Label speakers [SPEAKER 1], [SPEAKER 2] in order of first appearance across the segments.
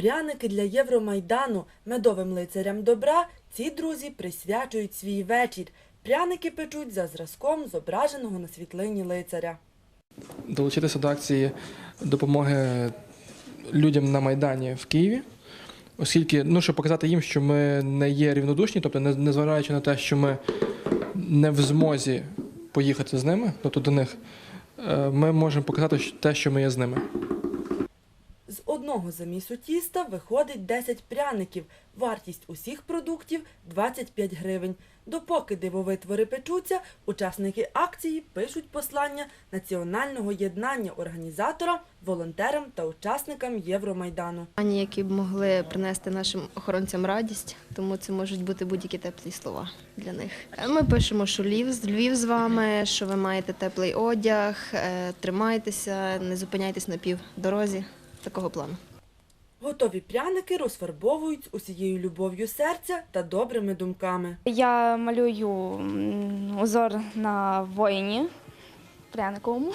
[SPEAKER 1] Пряники для Євромайдану медовим лицарям добра ці друзі присвячують свій вечір. Пряники печуть за зразком зображеного на світлині лицаря.
[SPEAKER 2] долучитися до акції допомоги людям на Майдані в Києві, оскільки, ну, щоб показати їм, що ми не є рівнодушні, тобто, незважаючи на те, що ми не в змозі поїхати з ними, тобто до них, е, ми можемо показати те, що ми є з ними.
[SPEAKER 1] Одного замісу тіста виходить 10 пряників. Вартість усіх продуктів 25 гривень. Допоки дивовитвори печуться, учасники акції пишуть послання національного єднання організаторам, волонтерам та учасникам Євромайдану.
[SPEAKER 3] Ані, які б могли принести нашим охоронцям радість, тому це можуть бути будь-які теплі слова для них. Е, Ми пишемо, що Львів, Львів з вами, що ви маєте теплий одяг, е, тримайтеся, не зупиняйтесь на півдорозі. Такого плану.
[SPEAKER 1] Готові пряники розфарбовують з усією любов'ю серця та добрими думками.
[SPEAKER 4] Я малюю узор на воїні пряниковому.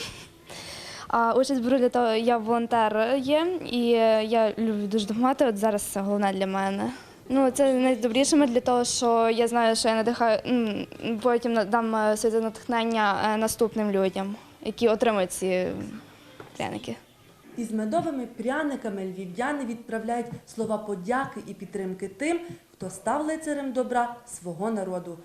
[SPEAKER 4] А участь беру для того, я волонтер є, і я люблю дуже допомагати. От зараз це головне для мене. Ну, це найдобріше для того, що я знаю, що я надихаю, потім дам е, своє натхнення е, наступним людям, які отримують ці пряники.
[SPEAKER 1] Із медовими пряниками львів'яни відправляють слова подяки і підтримки тим, хто став лицарем добра свого народу.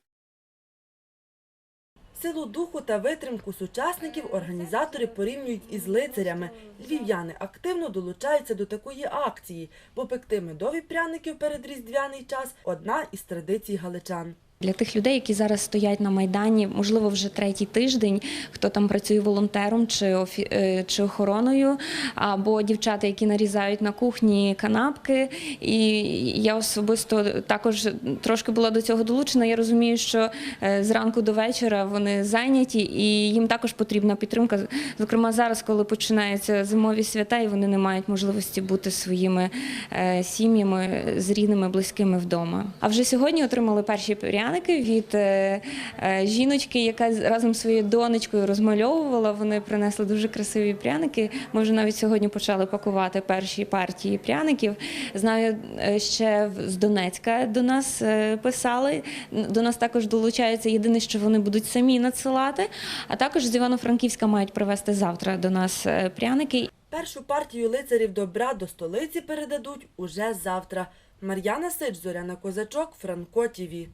[SPEAKER 1] Силу духу та витримку сучасників організатори порівнюють із лицарями. Львів'яни активно долучаються до такої акції, бо пекти медові пряники в передріздвяний час одна із традицій галичан.
[SPEAKER 5] Для тих людей, які зараз стоять на майдані, можливо, вже третій тиждень, хто там працює волонтером чи офі- е, чи охороною, або дівчата, які нарізають на кухні канапки. І я особисто також трошки була до цього долучена. Я розумію, що е, зранку до вечора вони зайняті, і їм також потрібна підтримка. Зокрема, зараз, коли починаються зимові свята, і вони не мають можливості бути своїми е, сім'ями, з рідними, близькими вдома. А вже сьогодні отримали перші пряники від е, е, жіночки, яка разом зі своєю донечкою розмальовувала. Вони принесли дуже красиві пряники. Ми вже навіть сьогодні почали пакувати перші партії пряників. Знаю, е, ще з Донецька до нас писали. До нас також долучаються. Єдине, що вони будуть самі надсилати. А також з Івано-Франківська мають привезти завтра до нас пряники.
[SPEAKER 1] Першу партію лицарів добра до столиці передадуть уже завтра. Мар'яна Сич, Зоряна Козачок, Франко ТІВІ.